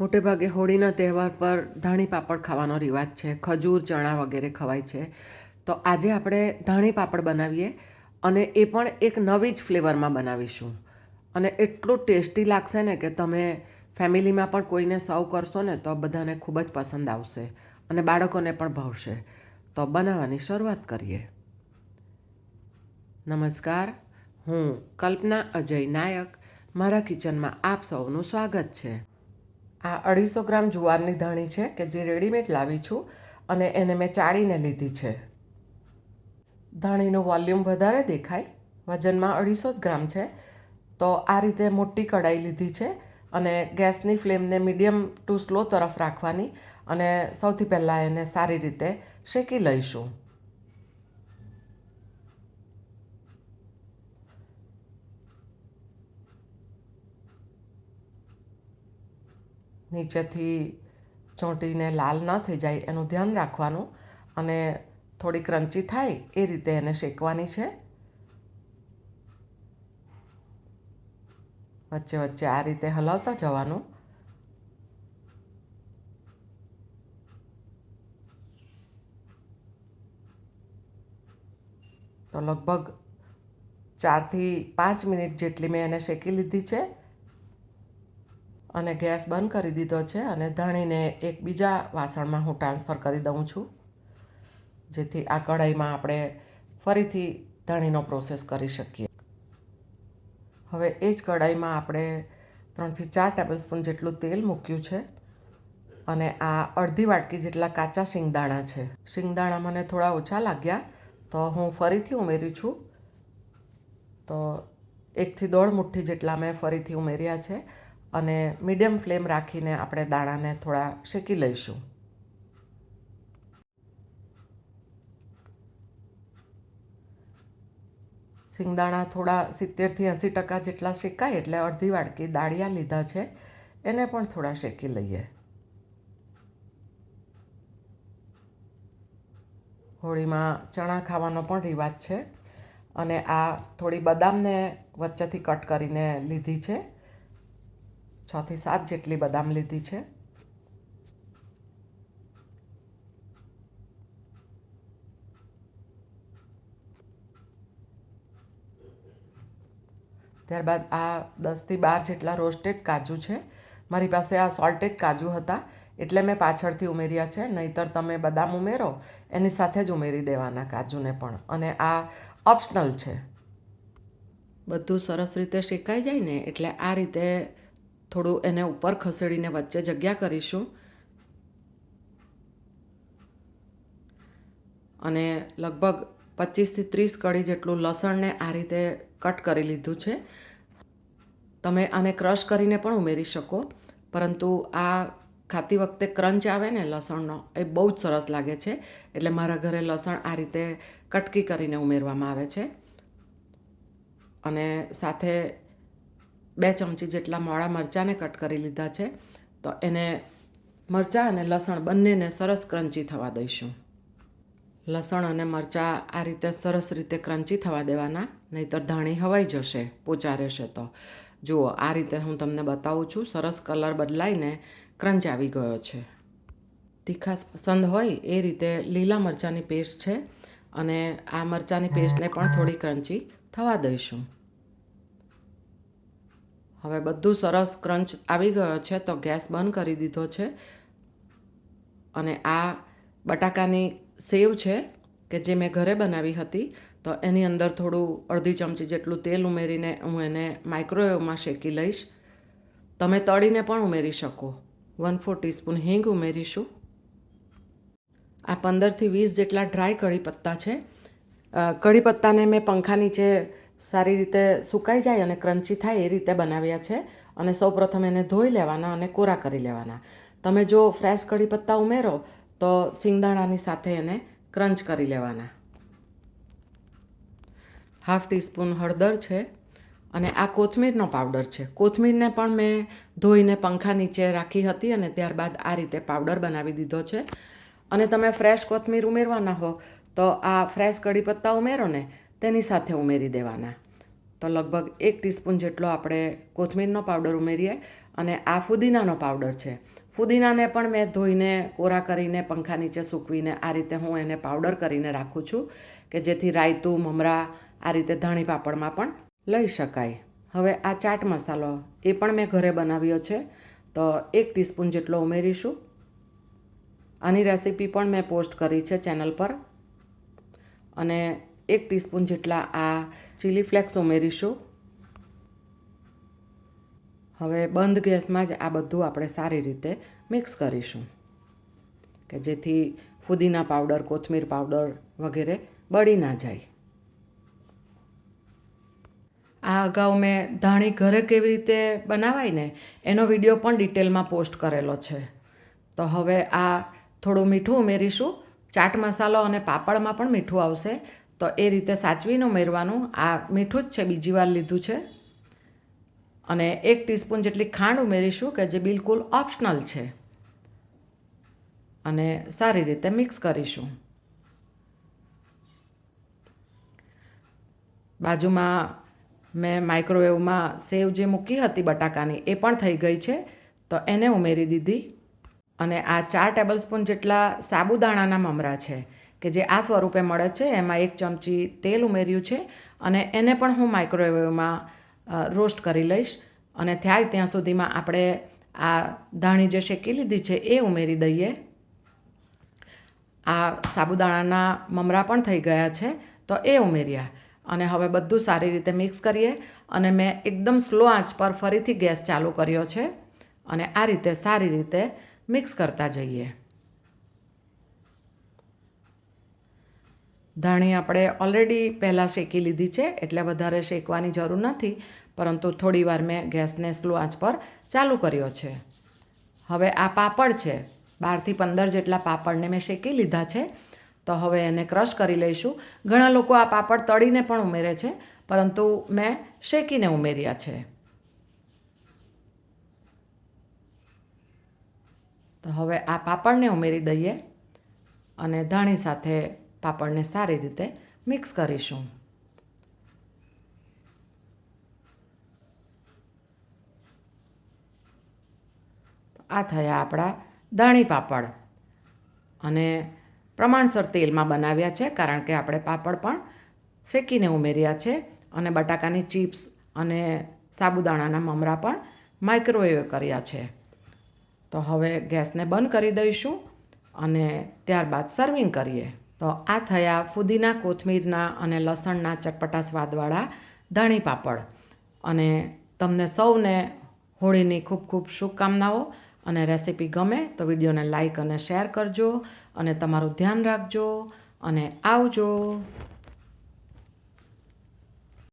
મોટે ભાગે હોળીના તહેવાર પર ધાણી પાપડ ખાવાનો રિવાજ છે, ખજૂર, ચણા વગેરે ખવાય છે. તો આજે આપણે ધાણી પાપડ બનાવીએ અને એ પણ એક નવી જ ફ્લેવરમાં બનાવીશું. અને એટલું ટેસ્ટી લાગશે ને કે તમે ફેમિલીમાં પણ કોઈને સર્વ કરશો ને તો બધાને ખૂબ જ પસંદ આવશે અને બાળકોને પણ ભાવશે. તો બનાવવાની શરૂઆત કરીએ. નમસ્કાર, હું કલ્પના અજય નાયક. મારા કિચનમાં આપ સૌનું સ્વાગત છે. આ અઢીસો ગ્રામ જુવારની ધાણી છે કે જે રેડીમેડ લાવી છું અને એને મેં ચાળીને લીધી છે. ધાણીનું વોલ્યુમ વધારે દેખાય, વજનમાં અઢીસો જ ગ્રામ છે. તો આ રીતે મોટી કઢાઈ લીધી છે અને ગેસની ફ્લેમને મીડિયમ ટુ સ્લો તરફ રાખવાની અને સૌથી પહેલાં એને સારી રીતે શેકી લઈશું. નીચેથી ચોંટીને લાલ ન થઈ જાય એનું ધ્યાન રાખવાનું અને થોડી ક્રંચી થાય એ રીતે એને શેકવાની છે. વચ્ચે વચ્ચે આ રીતે હલાવતા જવાનું. તો લગભગ ચારથી પાંચ મિનિટ જેટલી મેં એને શેકી લીધી છે. અને ગેસ બંધ કરી દીધો છે અને ધાણીને એક બીજા વાસણમાં હું ટ્રાન્સફર કરી દઉં છું. જેથી આ કઢાઈમાં આપણે ફરીથી ધાણીનો પ્રોસેસ કરી શકીએ. હવે એ જ કઢાઈમાં આપણે ત્રણથી ચાર ટેબલ સ્પૂન જેટલું તેલ મૂક્યું છે અને આ અડધી વાટકી જેટલા કાચા શિંગદાણા છે. શિંગદાણા મને થોડા ઓછા લાગ્યા, તો હું ફરીથી ઉમેરી છું. તો એકથી દોઢ મુઠ્ઠી જેટલા મેં ફરીથી ઉમેર્યા છે. અને મીડિયમ ફ્લેમ રાખીને આપણે દાણાને થોડા શેકી લઈશું. સિંગદાણા થોડા સિત્તેરથી એંસી ટકા જેટલા શેકાય એટલે અડધી વાડકી દાળિયા લીધા છે, એને પણ થોડા શેકી લઈએ. હોળીમાં ચણા ખાવાનો પણ રિવાજ છે અને આ થોડી બદામને વચ્ચેથી કટ કરીને લીધી છે. છથી સાત જેટલી બદામ લીધી છે. ત્યારબાદ આ દસથી બાર જેટલા રોસ્ટેડ કાજુ છે. મારી પાસે આ સોલ્ટેડ કાજુ હતા, એટલે મેં પાછળથી ઉમેર્યા છે. નહીતર તમે બદામ ઉમેરો, એની સાથે જ ઉમેરી દેવાના કાજુને પણ. અને આ ઓપ્શનલ છે. બધું સરસ રીતે શેકાઈ જાય ને, એટલે આ રીતે થોડું એને ઉપર ખસેડીને વચ્ચે જગ્યા કરીશું. અને લગભગ પચીસથી ત્રીસ કળી જેટલું લસણને આ રીતે કટ કરી લીધું છે. તમે આને ક્રશ કરીને પણ ઉમેરી શકો, પરંતુ આ ખાતી વખતે ક્રંચ આવે ને લસણનો, એ બહુ જ સરસ લાગે છે. એટલે મારા ઘરે લસણ આ રીતે કટકી કરીને ઉમેરવામાં આવે છે. અને સાથે બે ચમચી જેટલા મોળા મરચાંને કટ કરી લીધા છે. તો એને મરચાં અને લસણ બંનેને સરસ ક્રંચી થવા દઈશું. લસણ અને મરચાં આ રીતે સરસ રીતે ક્રંચી થવા દેવાના, નહીતર ધાણી હવાઈ જશે, પોચા રહેશે તો. જુઓ, આ રીતે હું તમને બતાવું છું, સરસ કલર બદલાઈને ક્રંચ આવી ગયો છે. તીખાસ પસંદ હોય એ રીતે લીલા મરચાંની પેસ્ટ છે અને આ મરચાંની પેસ્ટને પણ થોડી ક્રંચી થવા દઈશું. હવે બધું સરસ ક્રંચ આવી ગયો છે તો ગેસ બંધ કરી દીધો છે. અને આ બટાકાની સેવ છે કે જે મેં ઘરે બનાવી હતી, તો એની અંદર થોડું અડધી ચમચી જેટલું તેલ ઉમેરીને હું એને માઇક્રોવેવમાં શેકી લઈશ. તમે તળીને પણ ઉમેરી શકો. વન ફોર ટીસ્પૂન હિંગ ઉમેરીશું. આ પંદરથી વીસ જેટલા ડ્રાય કઢી પત્તા છે. કઢી પત્તાને મેં પંખા નીચે સારી રીતે સુકાઈ જાય અને ક્રંચી થાય એ રીતે બનાવ્યા છે અને સૌપ્રથમ એને ધોઈ લેવાના અને કોરા કરી લેવાના. તમે જો ફ્રેશ કઢી પત્તા ઉમેરો, તો સિંગદાણાની સાથે એને ક્રંચ કરી લેવાના. હાફ ટીસ્પૂન હળદર છે અને આ કોથમીરનો પાવડર છે. કોથમીરને પણ મેં ધોઈને પંખા નીચે રાખી હતી અને ત્યારબાદ આ રીતે પાવડર બનાવી દીધો છે. અને તમે ફ્રેશ કોથમીર ઉમેરવાના હો, તો આ ફ્રેશ કઢી પત્તા ઉમેરો ને તેની સાથે ઉમેરી દેવાના. તો લગભગ એક ટીસ્પૂન જેટલો આપણે કોથમીરનો પાવડર ઉમેરીએ અને આ ફુદીનાનો પાવડર છે. ફુદીનાને પણ મેં ધોઈને, કોરા કરીને, પંખા નીચે સૂકવીને આ રીતે હું એને પાવડર કરીને રાખું છું કે જેથી રાયતું, મમરા આ રીતે ધાણી પાપડમાં પણ લઈ શકાય. હવે આ ચાટ મસાલો એ પણ મેં ઘરે બનાવ્યો છે. તો એક ટીસ્પૂન જેટલો ઉમેરીશું. આની રેસીપી પણ મેં પોસ્ટ કરી છે ચેનલ પર. અને એક ટીસ્પૂન જેટલા આ ચીલી ફ્લેક્સ ઉમેરીશું. હવે બંધ ગેસમાં જ આ બધું આપણે સારી રીતે મિક્સ કરીશું. કે જેથી ફુદીના પાવડર, કોથમીર પાવડર વગેરે બળી ના જાય. આ અગાઉ મેં ધાણી ઘરે કેવી રીતે બનાવાય ને, એનો વીડિયો પણ ડિટેલમાં પોસ્ટ કરેલો છે. તો હવે આ થોડું મીઠું ઉમેરીશું. ચાટ મસાલો અને પાપડમાં પણ મીઠું આવશે. તો એ રીતે સાચવીને ઉમેરવાનું. આ મીઠું જ છે, બીજી વાર લીધું છે. અને એક ટીસ્પૂન જેટલી ખાંડ ઉમેરીશું કે જે બિલકુલ ઓપ્શનલ છે. અને સારી રીતે મિક્સ કરીશું. બાજુમાં મેં માઇક્રોવેવમાં સેવ જે મૂકી હતી બટાકાની, એ પણ થઈ ગઈ છે. તો એને ઉમેરી દીધી. અને આ ચાર ટેબલ સ્પૂન જેટલા સાબુદાણાના મમરા છે. કે જે આ સ્વરૂપે મળે છે, એમાં એક ચમચી તેલ ઉમેર્યું છે અને એને પણ હું માઇક્રોવેવમાં રોસ્ટ કરી લઈશ અને થાય ત્યાં સુધીમાં આપણે આ ધાણી જે શેકી લીધી છે એ ઉમેરી દઈએ. આ સાબુદાણાના મમરા પણ થઈ ગયા છે, તો એ ઉમેર્યા અને હવે બધું સારી રીતે મિક્સ કરીએ અને મેં એકદમ સ્લો આંચ પર ફરીથી ગેસ ચાલુ કર્યો છે અને આ રીતે સારી રીતે મિક્સ કરતા જઈએ. ધાણી આપણે ઓલરેડી પહેલાં શેકી લીધી છે, એટલે વધારે શેકવાની જરૂર નથી, પરંતુ થોડી વાર મેં ગેસને સ્લો આંચ પર ચાલુ કર્યો છે. હવે આ પાપડ છે બારથી પંદર જેટલા પાપડને મેં શેકી લીધા છે, તો હવે એને ક્રશ કરી લઈશું. ઘણા લોકો આ પાપડ તળીને પણ ઉમેરે છે, પરંતુ મેં શેકીને ઉમેર્યા છે. તો હવે આ પાપડને ઉમેરી દઈએ અને ધાણી સાથે પાપડને સારી રીતે મિક્સ કરીશું. આ થયા આપણા ધાણી પાપડ. અને પ્રમાણસર તેલમાં બનાવ્યા છે, કારણ કે આપણે પાપડ પણ શેકીને ઉમેર્યા છે અને બટાકાની ચિપ્સ અને સાબુદાણાના મમરા પણ માઇક્રોવેવ કર્યા છે. તો હવે ગેસને બંધ કરી દઈશું અને ત્યારબાદ સર્વિંગ કરીએ. તો આ થયા ફુદીના કોથમીરના અને લસણના ચટપટા સ્વાદવાળા ધાણી પાપડ. અને તમને સૌને હોળીની ખૂબ ખૂબ શુભકામનાઓ અને રેસીપી ગમે તો વિડીયોને લાઈક અને શેર કરજો અને તમારું ધ્યાન રાખજો અને આવજો.